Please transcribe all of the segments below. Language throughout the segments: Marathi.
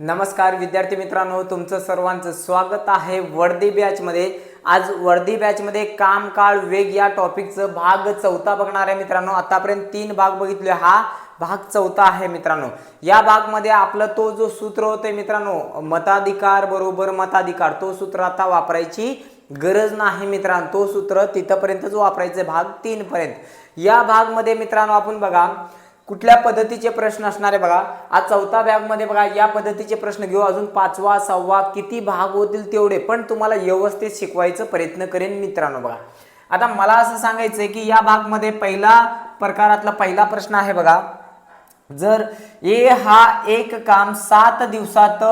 नमस्कार विद्यार्थी मित्रांनो तुमचं सर्वांचं स्वागत आहे वर्दी बॅचमध्ये आज वर्दी बॅचमध्ये काम काळ वेग या टॉपिकचं भाग चौथा बघणार आहे मित्रांनो. आतापर्यंत तीन भाग बघितले. हा भाग चौथा आहे मित्रांनो. या भागमध्ये आपलं तो जो सूत्र होते मित्रांनो मताधिकार बरोबर मताधिकार तो सूत्र आता वापरायची गरज नाही मित्रांनो. तो सूत्र तिथपर्यंतच वापरायचं भाग तीन पर्यंत या भागमध्ये मित्रांनो आपण बघा कुठल्या पद्धतीचे प्रश्न असणार आहे बघा? आज चौथा बॅगमध्ये बघा या पद्धतीचे प्रश्न घेऊ. अजून पाचवा सहावा किती भाग होतील तेवढे पण तुम्हाला व्यवस्थित शिकवायचं प्रयत्न करेन मित्रांनो बघा. आता मला असं सांगायचं आहे की या भागमध्ये पहिला प्रकारातला पहिला प्रश्न आहे बघा. जर ए हा एक काम सात दिवसात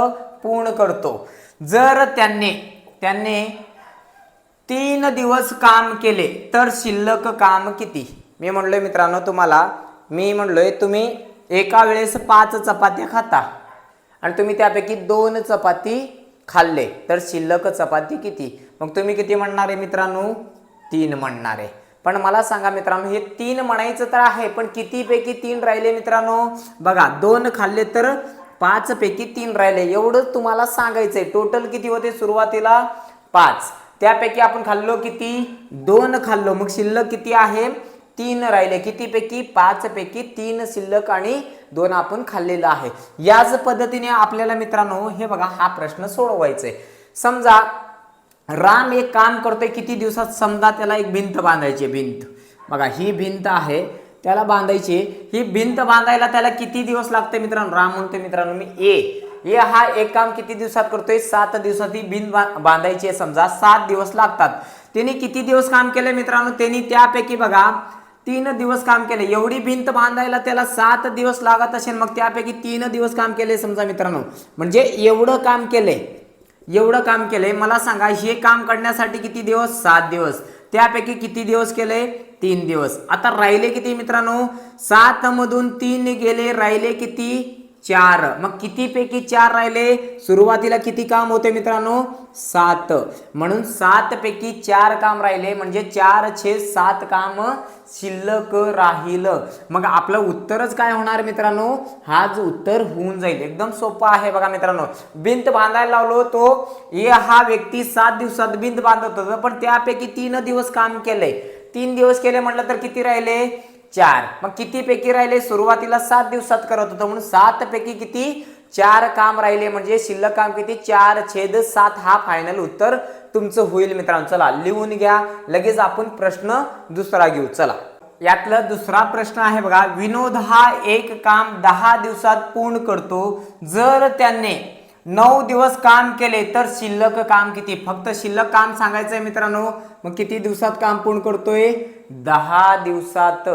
पूर्ण करतो जर त्यांनी त्यांनी तीन दिवस काम केले तर शिल्लक काम किती? मी म्हणलोय मित्रांनो तुम्हाला मी म्हणलोय तुम्ही एका वेळेस पाच चपात्या खाता. आणि तुम्ही त्यापैकी दोन चपाती खाल्ले तर शिल्लक चपाती किती? मग तुम्ही किती म्हणणार आहे मित्रांनो? तीन म्हणणार. आहे पण मला सांगा मित्रांनो हे तीन म्हणायचं तर आहे पण कितीपैकी तीन राहिले मित्रांनो? बघा दोन खाल्ले तर पाच पैकी तीन राहिले. एवढंच तुम्हाला सांगायचंय. टोटल किती होते सुरुवातीला? पाच. त्यापैकी आपण खाल्लो किती? दोन खाल्लो. मग शिल्लक किती आहे? तीन राहिले. कितीपैकी? पाच पैकी तीन शिल्लक आणि दोन आपण खाल्लेलं आहे. याच पद्धतीने आपल्याला मित्रांनो हे बघा हा प्रश्न सोडवायचा आहे समजा राम एक काम करतोय किती दिवसात? समजा त्याला एक भिंत बांधायची आहे, भिंत. बघा ही भिंत आहे त्याला बांधायची ही भिंत बांधायला त्याला किती दिवस लागते मित्रांनो? राम म्हणतोय मित्रांनो मी ए. ए हा एक काम किती दिवसात करतोय? सात दिवसात ही भिंत बांधायची आहे समजा सात दिवस लागतात. त्यांनी किती दिवस काम केले मित्रांनो? त्यांनी त्यापैकी बघा तीन दिवस काम केले. एवढी भिंत बांधायला त्याला सात दिवस लागत असेल मग त्यापैकी तीन दिवस काम केले समजा मित्रांनो. म्हणजे एवढं काम केलंय एवढं काम केलंय मला सांगा हे काम करण्यासाठी किती दिवस? सात दिवस. त्यापैकी किती दिवस केले? तीन दिवस. आता राहिले किती मित्रांनो? सात मधून तीन गेले राहिले किती? चार. मग किती पैकी चार राहिले? सुरुवातीला किती काम होते मित्रांनो? सात. म्हणून सात पैकी चार काम राहिले म्हणजे चार छे सात काम शिल्लक राहिलं. मग आपलं उत्तरच काय होणार मित्रांनो? हाच उत्तर होऊन जाईल. एकदम सोपं आहे बघा मित्रांनो. भिंत बांधायला लावलो तो ये हा व्यक्ती सात दिवसात भिंत बांधत होता पण त्यापैकी तीन दिवस काम केलंय तीन दिवस केले म्हटलं तर किती राहिले? चार. मग किती पैकी राहिले? सुरुवातीला सात दिवसात करत होतं म्हणून सात पैकी किती? चार काम राहिले म्हणजे शिल्लक काम किती? चार छेद सात हा फायनल उत्तर तुमचं होईल मित्रांनो. चला लिहून घ्या. लगेच आपण प्रश्न दुसरा घेऊ. चला. यातला दुसरा प्रश्न आहे बघा. विनोद हा एक काम दहा दिवसात पूर्ण करतो. जर त्याने नऊ दिवस काम केले तर शिल्लक काम किती? फक्त शिल्लक काम सांगायचंय मित्रांनो. मग किती दिवसात काम पूर्ण करतोय? दहा दिवसात.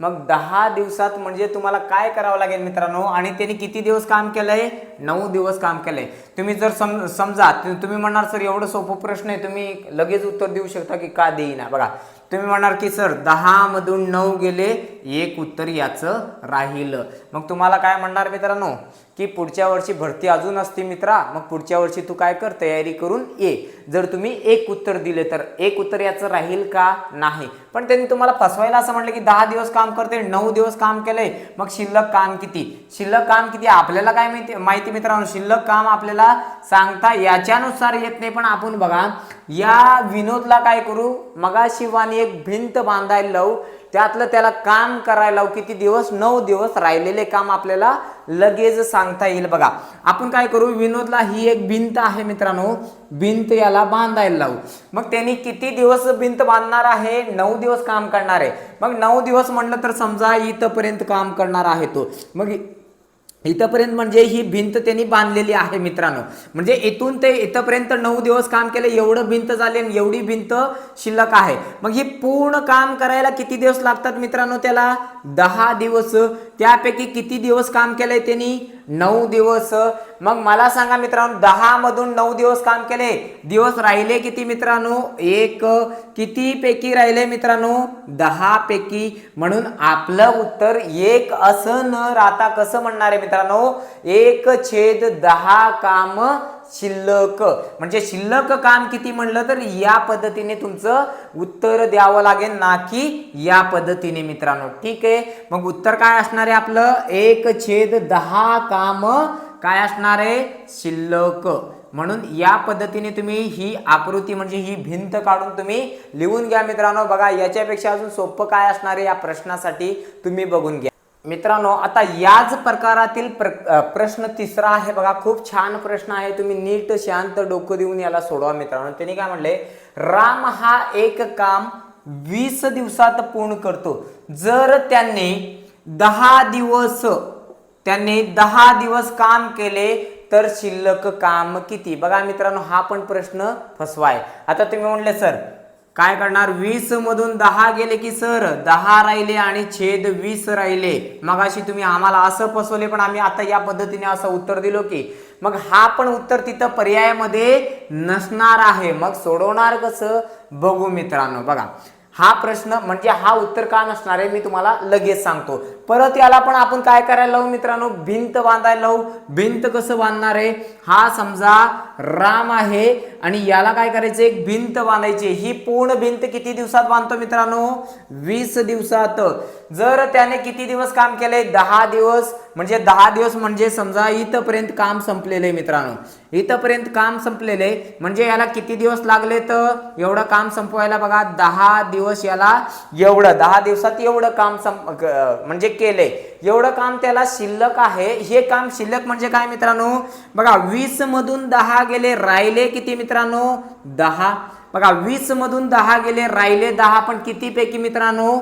मग दहा दिवसात म्हणजे तुम्हाला काय करावं लागेल मित्रांनो? आणि त्यांनी किती दिवस काम केलंय? नऊ दिवस काम केलंय. तुम्ही जर सम समजा तुम्ही म्हणणार सर एवढं सोपं प्रश्न आहे. तुम्ही लगेच उत्तर देऊ शकता की का देईना. बघा तुम्ही म्हणणार की सर दहा मधून नऊ गेले एक उत्तर याचं राहिलं. मग तुम्हाला काय म्हणणार मित्रांनो? की पुढच्या वर्षी भरती अजून असते मित्रा मग पुढच्या वर्षी तू काय कर तयारी करून ये. जर तुम्ही एक उत्तर दिले तर एक उत्तर याचं राहील का? नाही. पण त्यांनी तुम्हाला फसवायला असं म्हटलं की दहा दिवस काम करते नऊ दिवस काम केलंय मग शिल्लक काम किती? शिल्लक काम किती? आपल्याला काय माहिती माहिती मित्रांनो शिल्लक काम आपल्याला सांगता याच्यानुसार येत नाही. पण आपण बघा या विनोदला काय करू? मगाशिवानी एक भिंत बांधायला लावू. त्यातलं त्याला काम करायला लावू. किती दिवस? नऊ दिवस राहिलेले काम आपल्याला लगेच सांगता येईल बघा. आपण काय करू? विनोदला ही एक भिंत आहे मित्रांनो. भिंत याला बांधायला लावू. मग त्यांनी किती दिवस भिंत बांधणार आहे? नऊ दिवस काम करणार आहे. मग नऊ दिवस म्हणलं तर समजा इथपर्यंत काम करणार आहे तो. मग इथपर्यंत म्हणजे ही भिंत त्यांनी बांधलेली आहे मित्रांनो. म्हणजे इथून ते इथपर्यंत नऊ दिवस काम केलं एवढं भिंत झाली आणि एवढी भिंत शिल्लक आहे. मग ही पूर्ण काम करायला किती दिवस लागतात मित्रांनो त्याला? दहा दिवस त्यापैकी किती दिवस काम केलंय त्यांनी? नऊ दिवस. मग मला सांगा मित्रांनो दहा मधून नऊ दिवस काम केले. दिवस राहिले किती मित्रांनो? एक. किती पैकी राहिले मित्रांनो? दहा पैकी म्हणून आपलं उत्तर एक असं न राहता कसं म्हणणार आहे मित्रांनो? एक छेद दहा काम शिल्लक. म्हणजे शिल्लक काम किती म्हणलं तर या पद्धतीने तुमचं उत्तर द्यावं लागेल ना की या पद्धतीने मित्रांनो. ठीक आहे? मग उत्तर काय असणार आहे आपलं? एक छेद दहा काम काय असणार आहे? शिल्लक. म्हणून या पद्धतीने तुम्ही ही आकृती म्हणजे ही भिंत काढून तुम्ही लिहून घ्या मित्रांनो. बघा याच्यापेक्षा अजून सोपं काय असणार आहे या प्रश्नासाठी तुम्ही बघून घ्या. मित्रांनो आता याच प्रकारातील प्र प्रश्न तिसरा आहे. बघा खूप छान प्रश्न आहे. तुम्ही नीट शांत डोकं देऊन याला सोडवा मित्रांनो. त्यांनी काय म्हणले? राम हा एक काम वीस दिवसात पूर्ण करतो. जर त्यांनी दहा दिवस त्यांनी दहा दिवस काम केले तर शिल्लक काम किती? बघा मित्रांनो हा पण प्रश्न फसवाय. आता तुम्ही म्हणले सर काय करणार? वीस मधून दहा गेले की सर दहा राहिले आणि छेद वीस राहिले. मग अशी तुम्ही आम्हाला असं फसवले पण आम्ही आता या पद्धतीने असं उत्तर दिलो की मग हा पण उत्तर तिथं पर्यायामध्ये नसणार आहे. मग सोडवणार कसं? बघू मित्रांनो बघा. हा प्रश्न म्हणजे हा उत्तर का नसणार आहे? मी तुम्हाला लगेच सांगतो. परत याला पण आपण काय करायला लावू मित्रांनो? भिंत बांधायला लावू. भिंत कसं बांधणार आहे? हा समजा राम आहे आणि याला काय करायचं? एक भिंत बांधायची. ही पूर्ण भिंत किती दिवसात बांधतो मित्रांनो? वीस दिवसात. जर त्याने किती दिवस काम केले दहा दिवस. म्हणजे दहा दिवस म्हणजे समजा इथपर्यंत काम संपलेलं आहे मित्रांनो. इथपर्यंत काम संपलेलं आहे म्हणजे याला किती दिवस लागले तर? एवढं काम संपवायला बघा. दहा दिवस याला एवढं. दहा दिवसात एवढं काम संप म्हणजे केलंय एवढं काम त्याला शिल्लक आहे. हे काम शिल्लक म्हणजे काय मित्रांनो? बघा वीस मधून दहा गेले राहिले किती मित्रांनो? दहा. बघा वीस मधून दहा गेले राहिले दहा. पण किती पैकी मित्रांनो?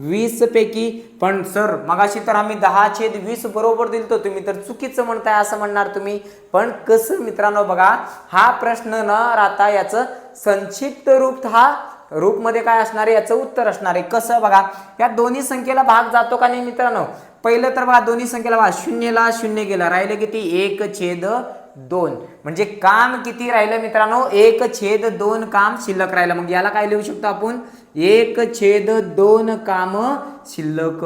वीस पैकी पण सर मगाशी तर आम्ही दहा छेद वीस बरोबर दिलतो. तुम्ही तर चुकीचं म्हणताय असं म्हणणार तुम्ही. पण कसं मित्रांनो बघा हा प्रश्न न राहता याचं संक्षिप्त रूप हा रूपमध्ये काय असणार आहे? याचं उत्तर असणार आहे. कसं? बघा या दोन्ही संख्येला भाग जातो का नाही मित्रांनो? पहिलं तर बघा दोन्ही संख्येला बघा शून्यला शून्य गेला. राहिलं किती? एक छेद दोन. म्हणजे काम किती राहिलं मित्रांनो? एक छेद दोन काम शिल्लक राहिलं. मग याला काय लिहू शकतो आपण? एक छेद दोन काम शिल्लक.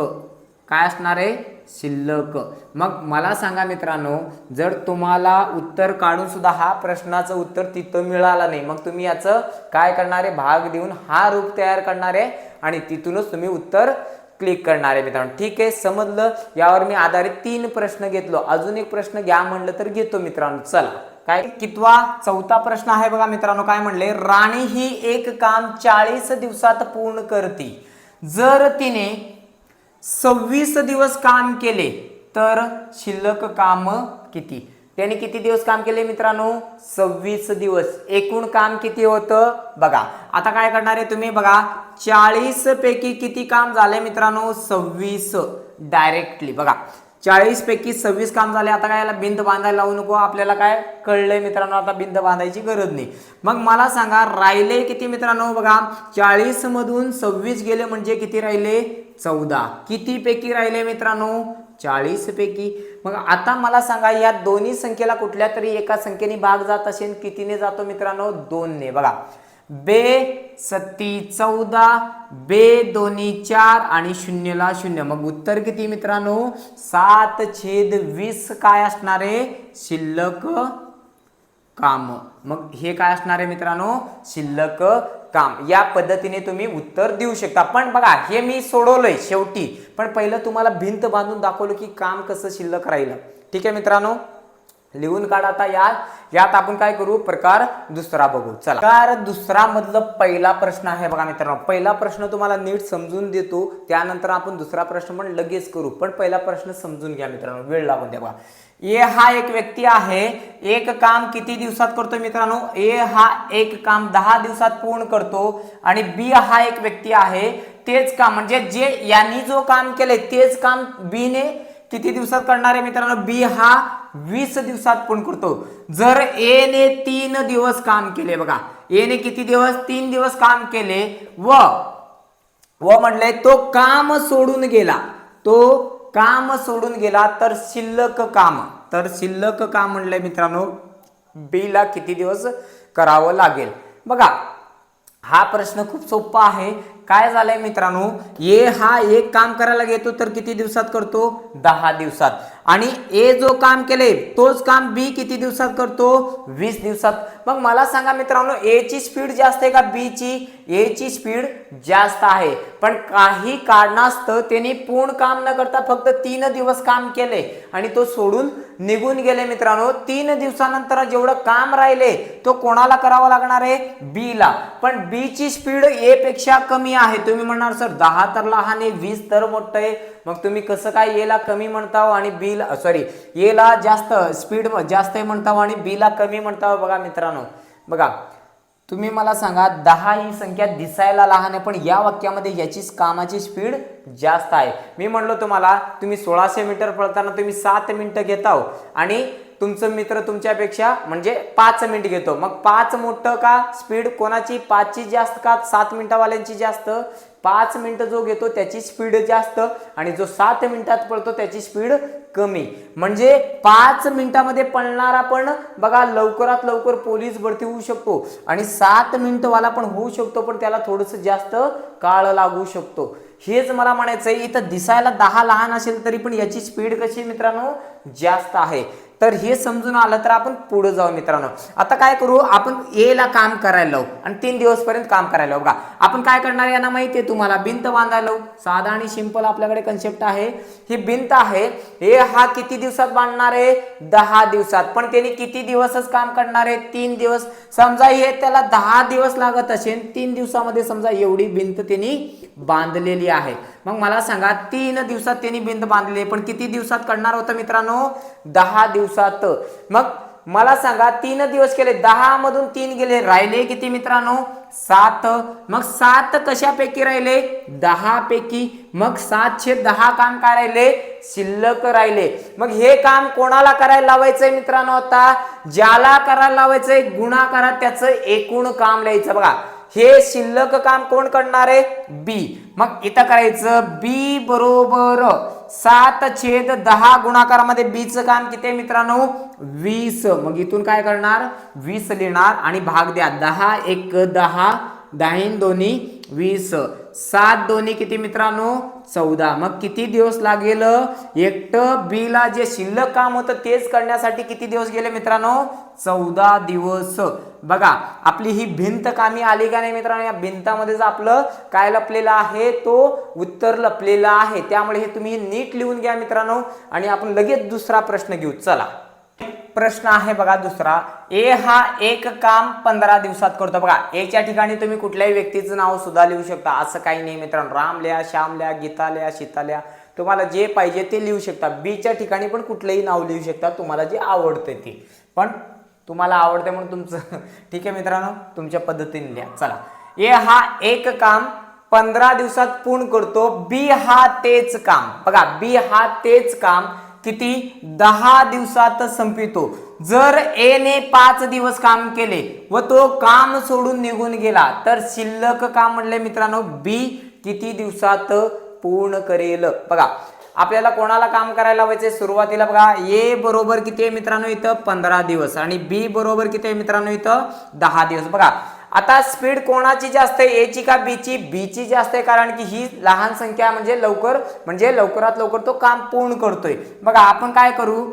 काय असणार आहे? शिल्लक. मग मला सांगा मित्रांनो जर तुम्हाला उत्तर काढून सुद्धा हा प्रश्नाचं उत्तर तिथं मिळालं नाही मग तुम्ही याचं काय करणार आहे? भाग देऊन हा रूप तयार करणार आहे आणि तिथूनच तुम्ही उत्तर क्लिक करणार आहे मित्रांनो. ठीक आहे समजलं? यावर मी आधारित तीन प्रश्न घेतलो. अजून एक प्रश्न घ्या म्हणलं तर घेतो मित्रांनो. चला. काय? कितवा चौथा प्रश्न आहे बघा मित्रांनो काय म्हणले? राणी ही एक काम चाळीस दिवसात पूर्ण करते. जर तिने सव्वीस दिवस काम केले तर शिल्लक काम किती? त्याने किती दिवस काम केले मित्रांनो? सव्वीस दिवस. एकूण काम किती होतं? बघा. आता काय करणार आहे तुम्ही? बघा चाळीस पैकी किती काम झाले मित्रांनो? सव्वीस. डायरेक्टली बघा. चाळीस पैकी सव्वीस काम झाले आता काय याला भिंत बांधायला लावू नको आपल्याला काय कळलंय मित्रांनो आता भिंत बांधायची गरज नाही. मग मला सांगा राहिले किती मित्रांनो बघा चाळीस मधून सव्वीस गेले म्हणजे किती राहिले? चौदा. किती पैकी राहिले मित्रांनो? चाळीस पैकी. मग आता मला सांगा या दोन्ही संख्येला कुठल्या तरी एका संख्येने भाग जात असेल कितीने जातो मित्रांनो? दोनने. बघा बे सत्ती चौदा बे दोन्ही चार आणि शून्यला शून्य. मग उत्तर किती मित्रांनो? सात छेद वीस काय असणारे? शिल्लक काम. मग हे काय असणार आहे मित्रांनो? शिल्लक काम. या पद्धतीने तुम्ही उत्तर देऊ शकता. पण बघा हे मी सोडवलंय शेवटी. पण पहिलं तुम्हाला भिंत बांधून दाखवलं की काम कसं शिल्लक राहिलं. ठीक आहे मित्रांनो? लिहून काढ आता या यात आपण काय करू? प्रकार दुसरा बघू. चला. प्रकार दुसरा मधलं पहिला प्रश्न आहे बघा मित्रांनो. पहिला प्रश्न तुम्हाला नीट समजून देतो. त्यानंतर आपण दुसरा प्रश्न पण लगेच करू. पण पहिला प्रश्न समजून घ्या मित्रांनो. वेळ लागून द्या बघा. ए हा एक व्यक्ती आहे. एक काम किती दिवसात करतो मित्रांनो? ए हा एक काम दहा दिवसात पूर्ण करतो आणि बी हा एक व्यक्ती आहे. तेच काम म्हणजे जे यांनी जो काम केलंय तेच काम बी ने किती दिवसात करणार आहे मित्रांनो? बी हा वीस दिवसात पूर्ण करतो. जर ए ने तीन दिवस काम केले बघा. ए ने किती दिवस? तीन दिवस काम केले. व व म्हणले तो काम सोडून गेला. तो काम सोडून गेला तर शिल्लक काम. तर शिल्लक काम म्हणलंय मित्रांनो बी ला किती दिवस करावं लागेल? बघा हा प्रश्न खूप सोपा आहे. काय झालंय मित्रांनो? ए हा एक काम करायला घेतो तर किती दिवसात करतो? दहा दिवसात. आणि ए जो काम केले तोच काम बी किती दिवसात करतो? वीस दिवसात. मग मला सांगा मित्रांनो ए ची स्पीड जास्त आहे का बी ची? ए ची स्पीड जास्त आहे. पण काही कारणास्तव त्यांनी पूर्ण काम न करता फक्त तीन दिवस काम केले. आणि तो सोडून निघून गेले मित्रांनो. तीन दिवसानंतर जेवढं काम राहिले तो कोणाला करावं लागणार आहे? बी ला पण बी ची स्पीड ए पेक्षा कमी आहे. तुम्ही म्हणणार सर दहा तर लहान आहे वीस तर मोठं आहे. मग तुम्ही कसं काय येला कमी म्हणताव आणि बी ला सॉरी ए ला जास्त स्पीड जास्त म्हणताव आणि बी ला कमी म्हणताव बघा मित्रांनो. बघा तुम्ही मला सांगा दहा ही संख्या दिसायला लहान आहे पण या वाक्यामध्ये याची कामाची स्पीड जास्त आहे. मी म्हणलो तुम्हाला तुम्ही सोळाशे मीटर पळताना तुम्ही सात मिनिटं घेताव आणि तुमचं मित्र तुमच्यापेक्षा म्हणजे पाच मिनिट घेतो. मग पाच मोठं का? स्पीड कोणाची? पाचची जास्त का? सात मिनिटावाल्यांची जास्त? पाच मिनिटं जो घेतो त्याची स्पीड जास्त आणि जो सात मिनिटात पळतो त्याची स्पीड कमी. म्हणजे पाच मिनिटामध्ये पळणारा पण बघा लवकरात लवकर पोलीस भरती होऊ शकतो आणि सात मिनिटवाला पण होऊ शकतो पण त्याला थोडंसं जास्त काळ लागू शकतो. हेच मला म्हणायचं आहे इथं दिसायला दहा लहान असेल तरी पण याची स्पीड कशी मित्रांनो? जास्त आहे. तर हे समजून आलं तर आपण पुढे जाऊ मित्रांनो. आता काय करू? आपण ए ला काम करायला लावू. आणि तीन दिवस पर्यंत काम करायला लावू. बघा आपण काय करणार यांना माहिती आहे तुम्हाला? भिंत बांधायला लावू. साधा आणि सिंपल आपल्याकडे कन्सेप्ट आहे. ही भिंत आहे. ए हा किती दिवसात बांधणार आहे? दहा दिवसात. पण त्यांनी किती दिवसच काम करणार आहे? तीन दिवस. समजा हे त्याला दहा दिवस लागत असेल तीन दिवसामध्ये समजा एवढी भिंत त्यांनी बांधलेली आहे. मग मला सांगा तीन दिवसात त्यांनी भिंत बांधलेली आहे. पण किती दिवसात करणार होतं मित्रांनो? दहा दिवस. दिवसात. मग मला सांगा तीन दिवस केले दहा मधून तीन गेले राहिले किती मित्रांनो? सात. मग सात कशापैकी राहिले? दहा पैकी. मग सातशे दहा काम काय राहिले? शिल्लक राहिले. मग हे काम कोणाला करायला लावायचंय मित्रांनो आता? ज्याला करायला लावायचंय गुणाकारात त्याचं एकूण काम लिहायचं बघा. हे शिल्लक काम कोण करणार आहे? बी. मग इथं करायचं बी बरोबर. सात छेद दहा गुणाकारामध्ये बीचं काम किती आहे मित्रांनो? वीस. मग इथून काय करणार? वीस लिहिणार आणि भाग द्या. दहा एक दहा दहा दोन्ही वीस. सात दोन्ही किती मित्रांनो? चौदा. मग किती दिवस लागेल? एकटं बी ला जे शिल्लक काम होतं तेच करण्यासाठी किती दिवस गेले मित्रांनो? चौदा दिवस. बघा आपली ही भिंत कामी आली का नाही मित्रांनो? या भिंतामध्येच आपलं काय लपलेलं आहे तो उत्तर लपलेलं आहे. त्यामुळे हे तुम्ही नीट लिहून घ्या मित्रांनो. आणि आपण लगेच दुसरा प्रश्न घेऊ. चला. प्रश्न आहे बघा दुसरा. ए हा एक काम पंधरा दिवसात करतो बघा. एच्या ठिकाणी तुम्ही कुठल्याही व्यक्तीचं नाव सुद्धा लिहू शकता. असं काही नाही मित्रांनो. राम लिहा श्याम लिहा गीता लिहा शीता लिहा. तुम्हाला जे पाहिजे ते लिहू शकता. बीच्या ठिकाणी पण कुठलंही नाव लिहू शकता. तुम्हाला जे आवडतं ते. पण तुम्हाला आवडते म्हणून तुमचं ठीक आहे मित्रांनो. तुमच्या पद्धतीने लिहा. चला. ए हा एक काम पंधरा दिवसात पूर्ण करतो. बी हा तेच काम. बघा बी हा तेच काम किती? दहा दिवसात संपितो. जर ए ने पाच दिवस काम केले व तो काम सोडून निघून गेला तर शिल्लक काम म्हणले मित्रांनो? बी किती दिवसात पूर्ण करेल? बघा आपल्याला कोणाला काम करायला लावायचे सुरुवातीला बघा ए बरोबर किती आहे मित्रांनो इथं? पंधरा दिवस. आणि बी बरोबर किती आहे मित्रांनो इथं? दहा दिवस. बघा आता स्पीड कोणाची जास्त आहे एची का बीची बीची जास्त आहे कारण की ही लहान संख्या म्हणजे लवकर म्हणजे लवकरात लवकर तो काम पूर्ण करतोय. बघा आपण काय करू?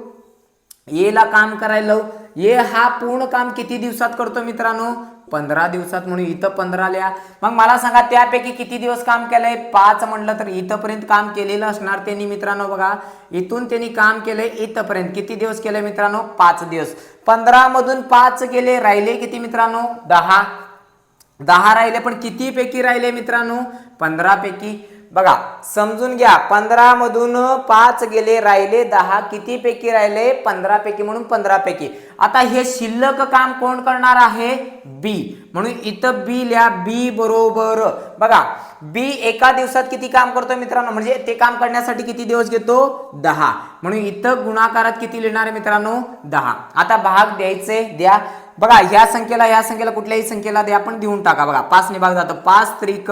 ए ला काम करायला ये ए हा पूर्ण काम किती दिवसात करतो मित्रांनो? पंधरा दिवसात म्हणून इथं पंधरा लिहा. मग मला सांगा त्यापैकी किती दिवस काम केलंय? पाच म्हटलं तर इथंपर्यंत काम केलेलं असणार त्यांनी मित्रांनो बघा. इथून त्यांनी काम केलंय इथंपर्यंत. किती दिवस केलंय मित्रांनो? पाच दिवस. पंधरा मधून पाच गेले राहिले किती मित्रांनो? दहा. दहा राहिले पण किती पैकी राहिले मित्रांनो? पंधरा पैकी बघा समजून घ्या पंधरा मधून पाच गेले राहिले दहा किती पैकी राहिले? पंधरा पैकी म्हणून पंधरा पैकी आता हे शिल्लक काम कोण करणार आहे? बी म्हणून इथं बी लिहा बी बरोबर. बघा बी एका दिवसात किती काम करतो मित्रांनो? म्हणजे ते काम करण्यासाठी किती दिवस घेतो? दहा. म्हणून इथं गुणाकारात किती लिहिणार आहे मित्रांनो? दहा. आता भाग द्यायचे द्या. बघा ह्या संख्येला ह्या संख्येला कुठल्याही संख्येला द्या आपण देऊन टाका. बघा पाच ने भाग जातो. पाच त्रिक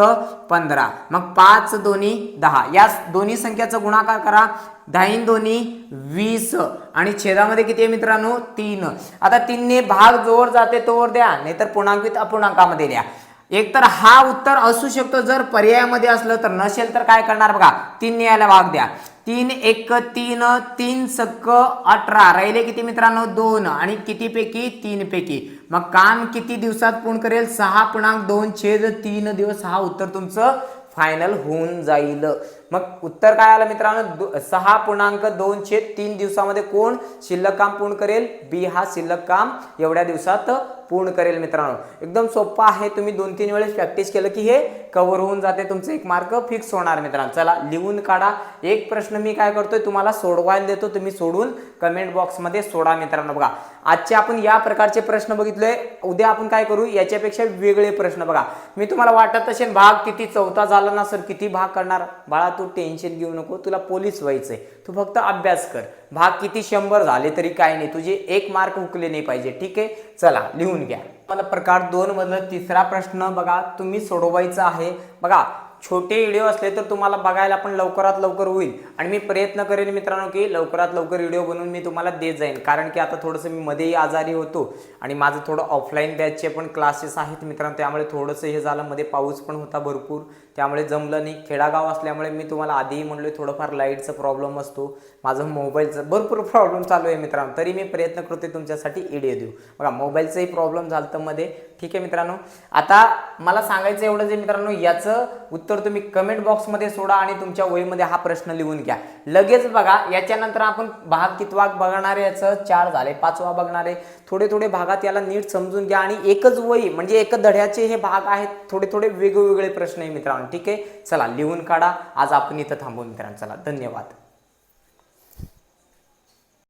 पंधरा. मग पाच दोन्ही दहा. या दोन्ही संख्याचा गुणाकार करा. दहाईन दोन्ही वीस. आणि छेदामध्ये किती आहे मित्रांनो? तीन. आता तीनने भाग जोर जाते तोवर द्या. नाहीतर पूर्णांकित अपूर्णांकामध्ये द्या. एकतर हा उत्तर असू शकतो. जर पर्यायामध्ये असलं तर नसेल तर काय करणार? बघा तीन यायला भाग द्या. तीन एक तीन तीन सक्क अठरा. राहिले किती मित्रांनो? दोन. आणि किती पैकी तीन पैकी मग काम किती दिवसात पूर्ण करेल? सहा पूर्णांक दोन छेद तीन दिवस. हा उत्तर तुमचं फायनल होऊन जाईल. मग उत्तर काय आलं मित्रांनो? दो- सहा पूर्णांक दोन छेद तीन दिवसामध्ये कोण शिल्लक काम पूर्ण करेल? बी हा शिल्लक काम एवढ्या दिवसात पूर्ण करेल मित्रांनो. एकदम सोपं आहे. तुम्ही दोन तीन वेळेस प्रॅक्टिस केलं की हे कव्हर होऊन जाते. तुमचं एक मार्क फिक्स होणार मित्रांनो. चला लिहून काढा. एक प्रश्न मी काय करतोय? तुम्हाला सोडवायला देतो. तुम्ही सोडून कमेंट बॉक्समध्ये सोडा मित्रांनो. बघा आजचे आपण या प्रकारचे प्रश्न बघितले. उद्या आपण काय करू? याच्यापेक्षा वेगळे प्रश्न बघा. मी तुम्हाला वाटत असेल भाग किती चौथा झाला ना सर? किती भाग करणार? बाळा तू टेन्शन घेऊ नको तुला पोलीस व्हायचंय. तू फक्त अभ्यास कर. भाग किती शंभर झाले तरी काय नाही. तुझे एक मार्क हुकले नाही पाहिजे. ठीक आहे? चला लिहून घ्या. मला प्रकार दोन मधलं तिसरा प्रश्न बघा. तुम्ही सोडवायचा आहे. बघा छोटे व्हिडिओ असले तर तुम्हाला बघायला पण लवकरात लवकर होईल. आणि मी प्रयत्न करेन मित्रांनो की लवकरात लवकर व्हिडिओ बनवून मी तुम्हाला देत जाईन. कारण की आता थोडंसं मी मध्येही आजारी होतो. आणि माझं थोडं ऑफलाईन बॅचचे पण क्लासेस आहेत मित्रांनो. त्यामुळे थोडंसं हे झालं. मध्ये पाऊस पण होता भरपूर. त्यामुळे जमलं नाही. खेडागाव असल्यामुळे मी तुम्हाला आधीही म्हणलोय थोडंफार लाईटचा प्रॉब्लेम असतो. माझं मोबाईलचं भरपूर प्रॉब्लेम चालू आहे मित्रांनो. तरी मी प्रयत्न करतोय तुमच्यासाठी इडिओ देऊ. बघा मोबाईलचाही प्रॉब्लेम झालं तर मध्ये. ठीक आहे मित्रांनो. आता मला सांगायचं एवढं जे मित्रांनो याचं उत्तर तुम्ही कमेंट बॉक्समध्ये सोडा आणि तुमच्या वहीमध्ये हा प्रश्न लिहून घ्या. लगेच बघा याच्यानंतर आपण भाग कितवा बघणार याचं? चार झाले पाचवा बघणार आहे. थोडे थोडे भागात याला नीट समजून घ्या आणि एकच वही म्हणजे एक धड्याचे हे भाग आहेत थोडे थोडे वेगवेगळे प्रश्न आहे मित्रांनो. ठीक आहे? चला लिहून काढा. आज आपण इथं थांबू मित्रांनो. चला धन्यवाद.